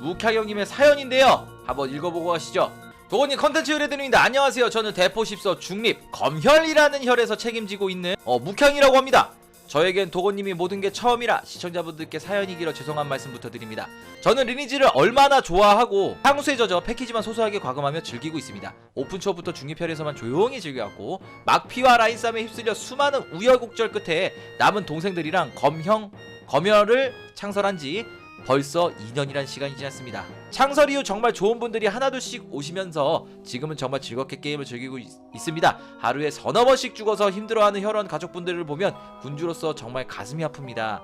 우캬경님의 사연인데요. 한번 읽어보고 가시죠. 도건님 컨텐츠 의뢰드립니다. 안녕하세요. 저는 대포십서 중립 검혈이라는 혈에서 책임지고 있는 어, 묵향이라고 합니다. 저에겐 도건님이 모든 게 처음이라 시청자분들께 사연이 길어 죄송한 말씀부터 드립니다. 저는 리니지를 얼마나 좋아하고 향수에 젖어 패키지만 소소하게 과금하며 즐기고 있습니다. 오픈 초부터 중립혈에서만 조용히 즐겨왔고 막피와 라인 싸움에 휩쓸려 수많은 우여곡절 끝에 남은 동생들이랑 검형 검혈을 창설한 지 벌써 2년이란 시간이 지났습니다. 창설 이후 정말 좋은 분들이 하나둘씩 오시면서 지금은 정말 즐겁게 게임을 즐기고 있, 습니다 하루에 서너 번씩 죽어서 힘들어하는 혈원 가족분들을 보면 군주로서 정말 가슴이 아픕니다.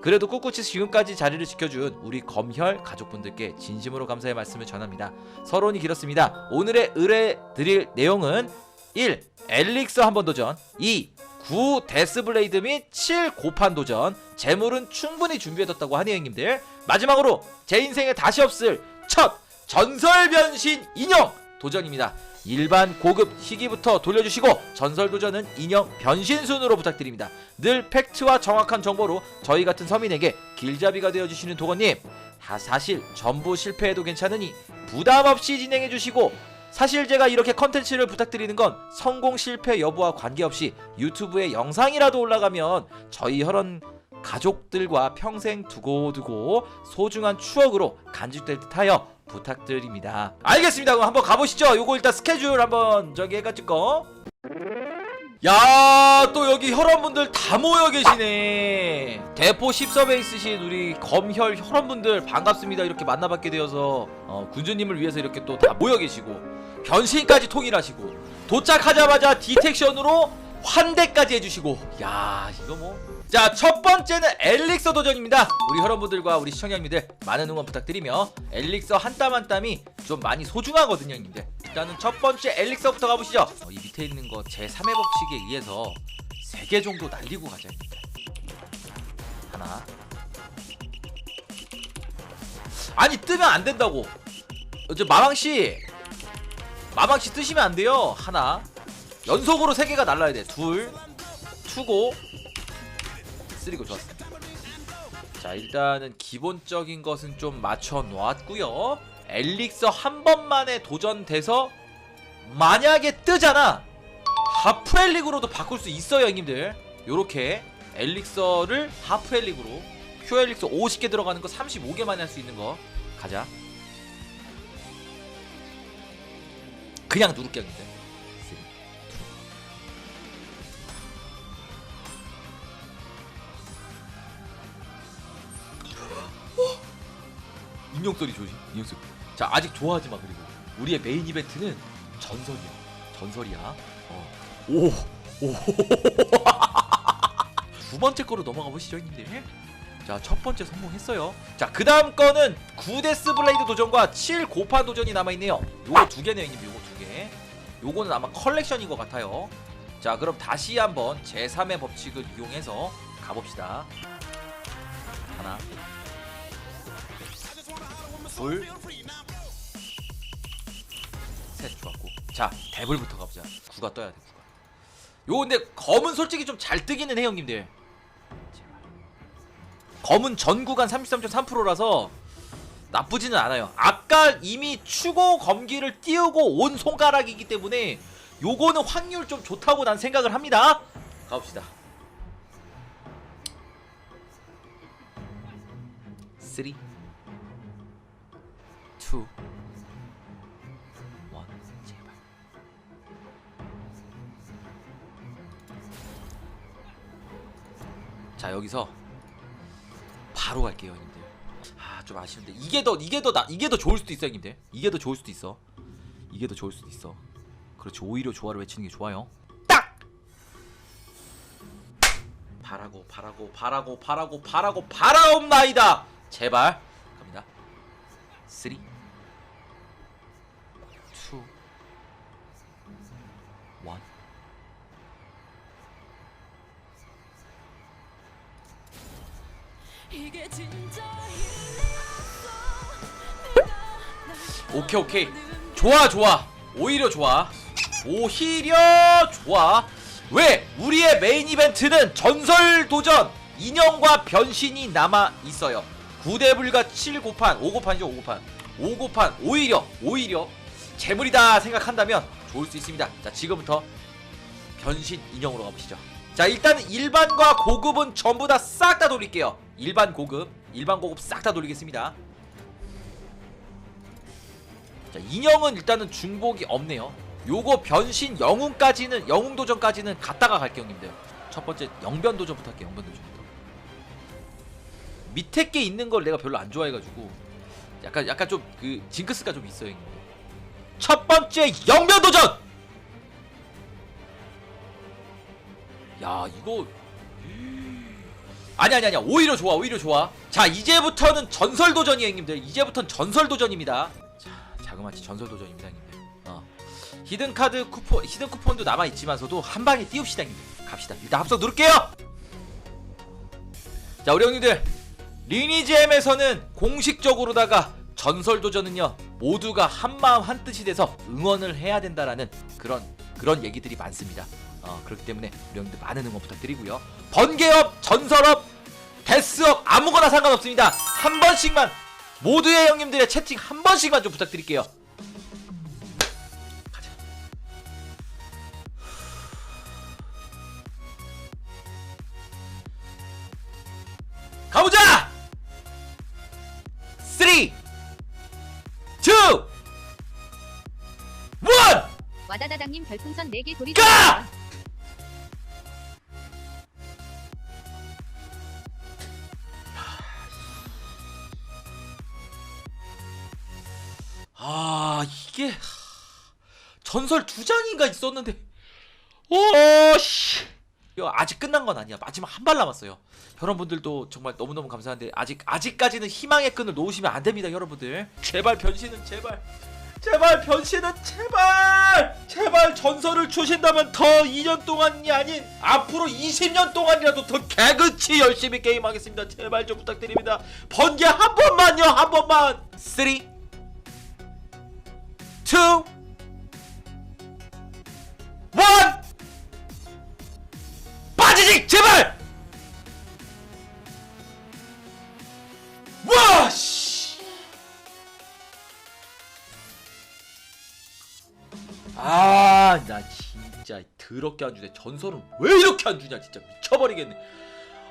그래도 꿋꿋이 지금까지 자리를 지켜준 우리 검혈 가족분들께 진심으로 감사의 말씀을 전합니다. 서론이 길었습니다. 오늘의 의뢰 드릴 내용은 1. 엘릭서 한 번 도전 2. 9 데스블레이드 및 7 고판 도전. 재물은 충분히 준비해뒀다고 하네요 형님들. 마지막으로 제 인생에 다시 없을 첫 전설 변신 인형 도전입니다. 일반 고급 희귀부터 돌려주시고 전설 도전은 인형 변신 순으로 부탁드립니다. 늘 팩트와 정확한 정보로 저희 같은 서민에게 길잡이가 되어주시는 도건님 다 사실 전부 실패해도 괜찮으니 부담 없이 진행해주시고 사실 제가 이렇게 컨텐츠를 부탁드리는 건 성공 실패 여부와 관계없이 유튜브에 영상이라도 올라가면 저희 혈원 가족들과 평생 두고두고 소중한 추억으로 간직될 듯하여 부탁드립니다. 알겠습니다. 그럼 한번 가보시죠. 요거 일단 스케줄 한번 저기 해가지고. 야, 또 여기 혈원분들 다 모여 계시네. 대포 10섭에 있으신 우리 검혈 혈원분들 반갑습니다. 이렇게 만나뵙게 되어서 어, 군주님을 위해서 이렇게 또 다 모여 계시고 변신까지 통일하시고 도착하자마자 디텍션으로 환대까지 해주시고 야 이거 뭐. 자, 첫 번째는 엘릭서 도전입니다. 우리 혈원분들과 우리 시청자 님들 많은 응원 부탁드리며 엘릭서 한 땀 한 땀이 좀 많이 소중하거든요, 형님들. 일단은 첫 번째 엘릭서부터 가보시죠. 어, 이 밑에 있는 거 제 3의 법칙에 의해서 3개 정도 날리고 가자, 형님들. 하나. 아니, 뜨면 안 된다고. 어, 저 마망씨. 마망씨 뜨시면 안 돼요. 하나. 연속으로 3개가 날라야 돼. 둘. 투고. 쓰리고 좋았어. 자 일단은 기본적인 것은 좀 맞춰 놓았고요. 엘릭서 한 번만에 도전돼서 만약에 뜨잖아. 하프 엘릭으로도 바꿀 수 있어요, 형님들. 요렇게 엘릭서를 하프 엘릭으로 퓨 엘릭서 50개 들어가는 거 35개만 할 수 있는 거 가자. 그냥 누를게 형님들. 쓰리, 투. 인형 소리 조심. 인형 소리. 자 아직 좋아하지 마 그리고 우리의 메인 이벤트는 전설이야. 전설이야. 어. 오. 오. 두 번째 거로 넘어가 보시죠, 형님들. 자, 첫 번째 성공했어요. 자, 그 다음 거는 9데스 블레이드 도전과 7 고판 도전이 남아있네요. 요거 두 개네요, 형님. 요거 두 개. 요거는 아마 컬렉션인 것 같아요. 자, 그럼 다시 한번 제3의 법칙을 이용해서 가봅시다. 하나, 둘, 셋 좋았고. 자, 데블부터 가보자. 구가 떠야 돼. 구가. 요 근데 검은 솔직히 좀 잘 뜨기는 해요, 형님들. 검은 전 구간 33.3%라서 나쁘지는 않아요. 아까 이미 추고 검기를 띄우고 온 손가락이기 때문에 요거는 확률 좀 좋다고 난 생각을 합니다. 가봅시다. 3 2 1 제발. 자 여기서 바로 갈게요 형님들. 아 좀 아쉬운데. 이게 더 이게 더 나 이게 더 좋을 수도 있어 형님들. 이게 더 좋을 수도 있어. 이게 더 좋을 수도 있어. 그렇지 오히려 조화를 외치는 게 좋아요. 딱! 바라고 바라고 바라고 바라고 바라고 바라옵나이다! 제발 오케이 오케이. 좋아 좋아. 오히려 좋아. 오히려 좋아. 왜? 우리의 메인 이벤트는 전설 도전. 인형과 변신이 남아 있어요. 9대 불과 7 곱한 5 곱한이죠 5 곱한. 5 곱한 오히려 오히려 재물이다 생각한다면 좋을 수 있습니다. 자 지금부터 변신 인형으로 가보시죠. 자 일단 일반과 고급은 전부 다 싹 다 돌릴게요 일반 고급 일반 고급 싹 다 돌리겠습니다. 자 인형은 일단은 중복이 없네요. 요거 변신 영웅까지는 영웅 도전까지는 갔다가 갈게요 형님들 첫 번째 영변 도전부터 할게요 영변 도전부터. 밑에 게 있는 걸 내가 별로 안 좋아해가지고 약간 약간 좀 그 징크스가 좀 있어요 형님들 첫 번째 영변 도전! 야 이거 아니 아니 아니 오히려 좋아 오히려 좋아. 자 이제부터는 전설 도전이에요 형님들. 이제부터는 전설 도전입니다. 자 자그마치 전설 도전입니다 형님들. 어. 히든 카드 쿠폰 히든 쿠폰도 남아 있지만서도 한 방에 띄웁시다 형님들. 갑시다. 일단 합성 누를게요. 자 우리 형님들. 리니지엠에서는 공식적으로다가 전설 도전은요 모두가 한 마음 한 뜻이 돼서 응원을 해야 된다라는 그런 그런 얘기들이 많습니다. 어, 그렇기 때문에 우리 형님들 많은 응원 부탁드리고요. 번개업, 전설업, 데스업 아무거나 상관없습니다. 한 번씩만 모두의 형님들의 채팅 한 번씩만 좀 부탁드릴게요. 가자. 가보자! 3 2 1 와다다당님 별풍선 4개 돌이 가! 전설 두 장인가 있었는데. 오씨. 이거 아직 끝난 건 아니야. 마지막 한 발 남았어요. 여러분들도 정말 너무너무 감사한데 아직 아직까지는 희망의 끈을 놓으시면 안 됩니다 여러분들. 제발 변신은 제발. 제발 변신은 제발. 제발 전설을 주신다면 더 2년 동안이 아닌 앞으로 20년 동안이라도 더 개그치 열심히 게임하겠습니다. 제발 좀 부탁드립니다. 번개 한 번만요 한 번만. 3 2 1 빠지직 제발 와 씨. 아, 나 진짜 더럽게 안 주네. 전설은 왜 이렇게 안 주냐, 진짜 미쳐버리겠네.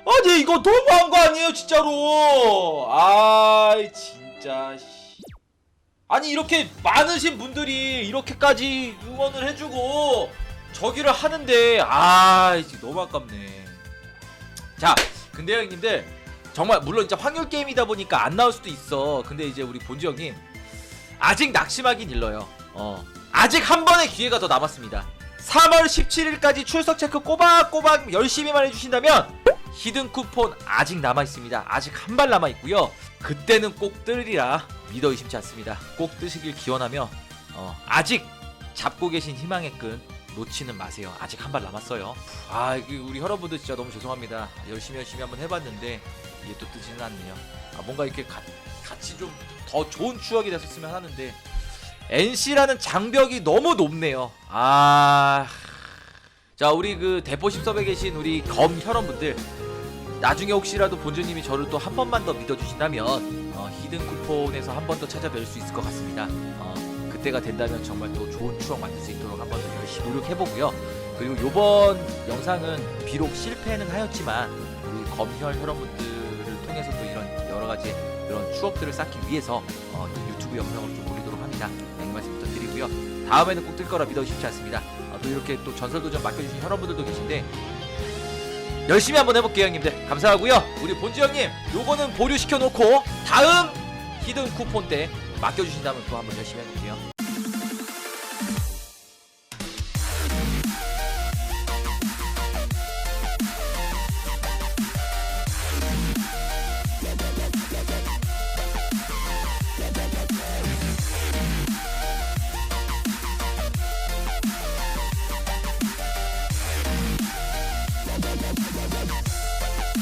아니 이거 너무한 거 아니에요, 진짜로. 아, 진짜. 씨. 아니 이렇게 많으신 분들이 이렇게까지 응원을 해주고 저기를 하는데 아, 이제 너무 아깝네. 자, 근데 형님들 정말 물론 이제 확률 게임이다 보니까 안 나올 수도 있어. 근데 이제 우리 본주 형님 아직 낙심하긴 일러요. 어. 아직 한 번의 기회가 더 남았습니다. 3월 17일까지 출석 체크 꼬박꼬박 열심히만 해주신다면 히든 쿠폰 아직 남아 있습니다. 아직 한 발 남아 있고요. 그때는 꼭 뜨리라 믿어 의심치 않습니다. 꼭 뜨시길 기원하며 어, 아직 잡고 계신 희망의 끈 놓지는 마세요. 아직 한 발 남았어요. 아, 우리 여러분들 진짜 너무 죄송합니다. 열심히 열심히 한번 해봤는데 이게 또 뜨지는 않네요. 아, 뭔가 이렇게 가- 같이 좀 더 좋은 추억이 됐었으면 하는데 NC라는 장벽이 너무 높네요. 아. 자, 우리 그 대포 10섭에 계신 우리 검 혈원분들 나중에 혹시라도 본주님이 저를 또 한 번만 더 믿어주신다면 어, 히든 쿠폰에서 한 번 더 찾아뵐 수 있을 것 같습니다. 어, 그때가 된다면 정말 또 좋은 추억 만들 수 있도록 한번 더 열심히 노력해보고요. 그리고 요번 영상은 비록 실패는 하였지만 우리 검혈 혈원분들을 통해서 또 이런 여러 가지 그런 추억들을 쌓기 위해서 어, 이 유튜브 영상을 좀 올리도록 합니다. 네, 이 말씀 부탁드리고요. 다음에는 꼭 뜰 거라 믿어 쉽지 않습니다. 어, 또 이렇게 또 전설도전 맡겨주신 혈원분들도 계신데 열심히 한번 해볼게요 형님들 감사하고요 우리 본주 형님 요거는 보류시켜 놓고 다음 히든 쿠폰 때 맡겨주신다면 또 한번 열심히 해볼게요